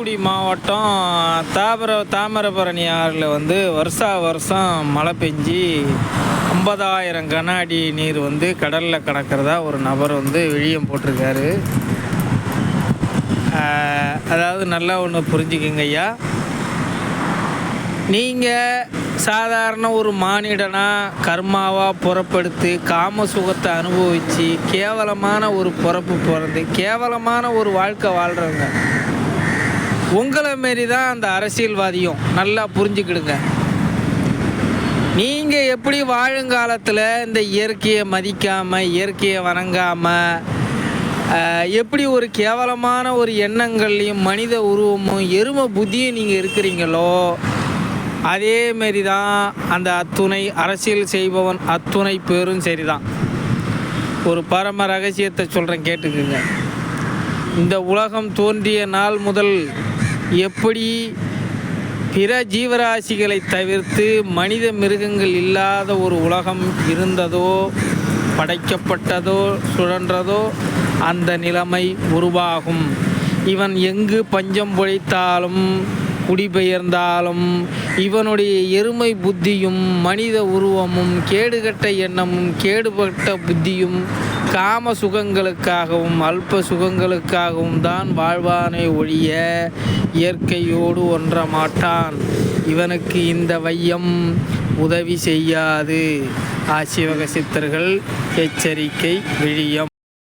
தூத்துக்குடி மாவட்டம் தாமர தாமிரபரணி ஆறில் வந்து வருஷா வருஷம் மழை பெஞ்சி ஐம்பதாயிரம் கன அடி நீர் வந்து கடலில் கடக்கிறதா ஒரு நபர் வந்து விழியம் போட்டிருக்காரு. அதாவது நல்லா ஒன்று புரிஞ்சுக்குங்க ஐயா. நீங்கள் சாதாரண ஒரு மானிடனாக கர்மாவாக புறப்படுத்து காம சுகத்தை அனுபவித்து கேவலமான ஒரு பிறப்பு பிறந்து கேவலமான ஒரு வாழ்க்கை வாழ்கிறவங்க உங்களை மாரி தான் அந்த அரசியல்வாதியும். நல்லா புரிஞ்சுக்கிடுங்க. நீங்கள் எப்படி வாழுங்காலத்தில் இந்த இயற்கையை மதிக்காமல் இயற்கையை வணங்காமல் எப்படி ஒரு கேவலமான ஒரு எண்ணங்கள்லையும் மனித உருவமும் எரும புத்தியும் நீங்கள் இருக்கிறீங்களோ அதேமாரி தான் அந்த அத்துணை அரசியல் செய்பவன் அத்துணை பேரும் சரிதான். ஒரு பரம ரகசியத்தை சொல்கிறேன் கேட்டுக்குங்க. இந்த உலகம் தோன்றிய நாள் முதல் எப்படி பிற ஜீவராசிகளை தவிர்த்து மனித மிருகங்கள் இல்லாத ஒரு உலகம் இருந்ததோ படைக்கப்பட்டதோ சுழன்றதோ அந்த நிலைமை உருவாகும். இவன் எங்கு பஞ்சம் பொழைத்தாலும் குடிபெயர்ந்தாலும் இவனுடைய எருமை புத்தியும் மனித உருவமும் கேடுகட்ட எண்ணமும் கேடுபட்ட புத்தியும் காம சுகங்களுக்காகவும் அல்ப சுகங்களுக்காகவும் தான் வாழ்வானை ஒழிய இயற்கையோடு ஒன்ற மாட்டான் இவனுக்கு இந்த வையம் உதவி செய்யாது. ஆசிவக சித்தர்கள் எச்சரிக்கை விழியம்.